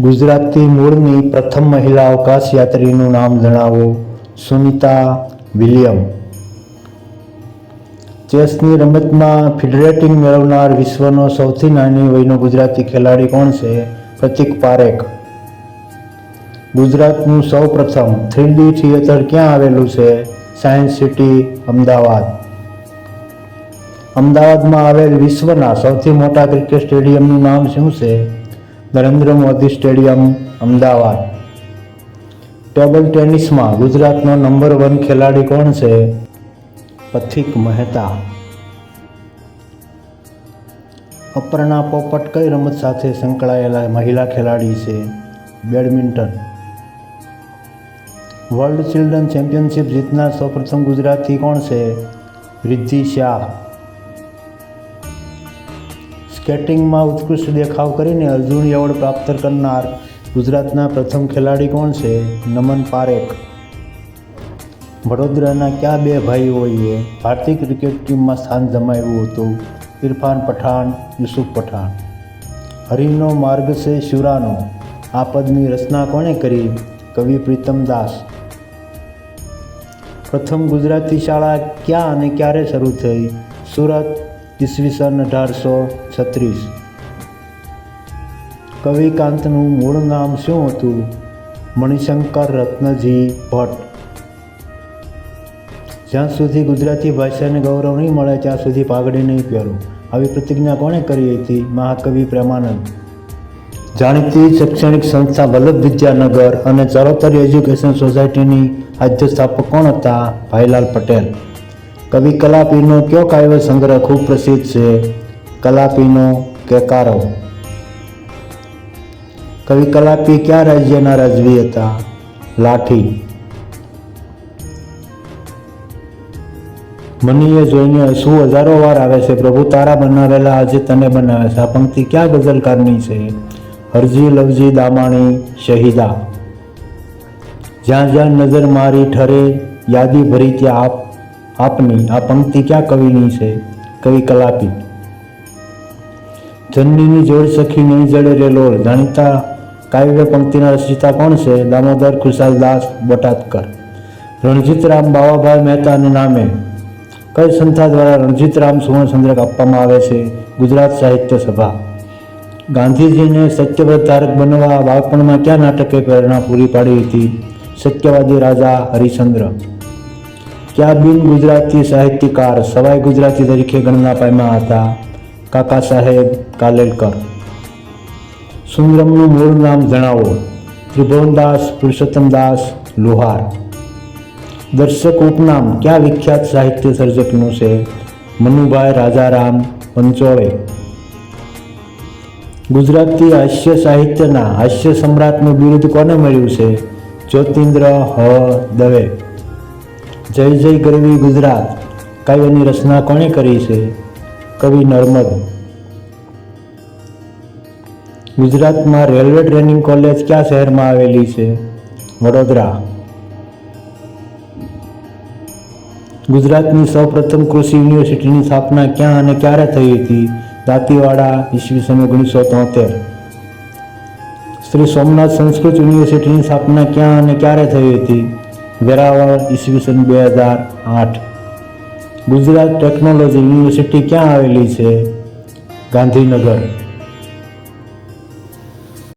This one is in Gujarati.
ગુજરાતી મૂળની પ્રથમ મહિલા અવકાશ યાત્રીનું નામ જણાવો. સુનિતા વિલિયમ. ચેસની રમતમાં ફિડરેટિંગ મેળવનાર વિશ્વનો સૌથી નાની વયનો ગુજરાતી ખેલાડી કોણ છે? પ્રતિક પારેખ. ગુજરાતનું સૌ પ્રથમ થ્રીડી થિયેટર ક્યાં આવેલું છે? Science city, Ahmedabad. અમદાવાદમાં આવેલ વિશ્વના સૌથી મોટા ક્રિકેટ સ્ટેડિયમનું નામ શું છે? નરેન્દ્ર મોદી સ્ટેડિયમ, અમદાવાદ. ટેબલ ટેનિસમાં ગુજરાતનો નંબર વન ખેલાડી કોણ છે? પથિક મહેતા. અપર્ણા પોપટ કઈ રમત સાથે સંકળાયેલા મહિલા ખેલાડી છે બેડમિન્ટન. વર્લ્ડ ચિલ્ડ્રન ચેમ્પિયનશિપ જીતનાર સૌપ્રથમ ગુજરાતી કોણ છે? રિદ્ધિ શાહ. સ્કેટિંગમાં ઉત્કૃષ્ટ દેખાવ કરીને અર્જુન એવોર્ડ પ્રાપ્ત કરનાર ગુજરાતના પ્રથમ ખેલાડી કોણ છે? નમન પારેખ. વડોદરાના ક્યાં બે ભાઈઓએ ભારતીય ક્રિકેટ ટીમમાં સ્થાન જમાવ્યું હતું? ઇરફાન પઠાણ, યુસુફ પઠાણ. હરિનો માર્ગ છે શિવરાનો. આ પદની રચના કોણે કરી? કવિ પ્રીતમ દાસ. પ્રથમ ગુજરાતી શાળા ક્યાં અને ક્યારે શરૂ થઈ? સુરત ઈસવીસન અઢારસો છત્રીસ. કવિકાંતનું મૂળ નામ શું હતું? મણિશંકર રત્નજી ભટ્ટ. જ્યાં સુધી ગુજરાતી ભાષાને ગૌરવ નહીં મળે, ત્યાં સુધી પાઘડી નહીં પહેરો. આવી પ્રતિજ્ઞા કોણે કરી હતી? મહાકવિ પ્રેમાનંદ. જાણીતી શૈક્ષણિક સંસ્થા વલ્લભ વિદ્યાનગર અને ચરોતર એજ્યુકેશન સોસાયટીની આદ્ય સ્થાપક કોણ હતા? ભાઈલાલ પટેલ. કવિ કલાપીનો કયો કાવ્ય સંગ્રહ ખૂબ પ્રસિદ્ધ છે? કલાપીનો કેકારો. કવિ કલાપી કયા રાજ્યના રાજવી હતા? લાઠી. મનીએ જોઈને શું હજારો વાર આવે છે. પ્રભુ તારા બનાવેલા આજે તને બનાવે છે. આ પંક્તિ ક્યાં ગઝલકારની છે? હરજી લવજી દામાણી શહીદા. જ્યાં જ્યાં નજર મારી ઠરે, યાદી ભરી ત્યાં આપ આપની, આ પંક્તિ ક્યાં કવિની છે? કવિ કલાપી. જનનીની જોડ સખી નહીં જડે રે લોળ. જાણીતા કાવ્ય પંક્તિના રચયિતા કોણ છે? દામોદર ખુશાલદાસ બોટાદકર. રણજીતરામ બાવાભાઈ મહેતાને નામે. કઈ સંસ્થા દ્વારા રણજીતરામ સુવર્ણચંદ્રક આપવામાં આવે છે? ગુજરાત સાહિત્ય સભા. ગાંધીજીને સત્યવ્રત ધારક બનવા બાળપણમાં ક્યાં નાટકે પ્રેરણા પૂરી પાડી હતી? સત્યવાદી રાજા હરિશ્ચંદ્ર ક્યાં બિન ગુજરાતી સાહિત્યકાર, સવાઈ ગુજરાતી તરીકે ગણના પામ્યા હતા? કાકા સાહેબ, કાલેલકર. સુંદરમનું મૂળ નામ જણાવો. ત્રિભુવનદાસ, પુરુષોત્તમદાસ, લુહાર. દર્શક ઉપનામ, ક્યાં વિખ્યાત સાહિત્ય સર્જકનું છે? મનુભાઈ રાજારામ પંચોળે ગુજરાતી હાસ્ય સાહિત્યના હાસ્ય સમ્રાટનું બિરુદ કોને મળ્યું છે? જ્યોતિન્દ્ર હ. દવે. જય જય ગરવી ગુજરાત. કાવ્યની રચના કોણે કરી છે? કવિ નર્મદ. ગુજરાતમાં રેલવે ટ્રેનિંગ કોલેજ કયા શહેરમાં આવેલી છે? વડોદરા. ગુજરાતની સૌપ્રથમ કૃષિ યુનિવર્સિટીની સ્થાપના ક્યાં અને ક્યારે થઈ હતી? દાંતીવાડા ઈસવીસન ઓગણીસો તોતેર. શ્રી સોમનાથ સંસ્કૃત યુનિવર્સિટીની સ્થાપના ક્યાં અને ક્યારે થઈ હતી? વેરાવળ ઈસવીસન બે હજાર આઠ. ગુજરાત ટેકનોલોજી યુનિવર્સિટી ક્યાં આવેલી છે? ગાંધીનગર.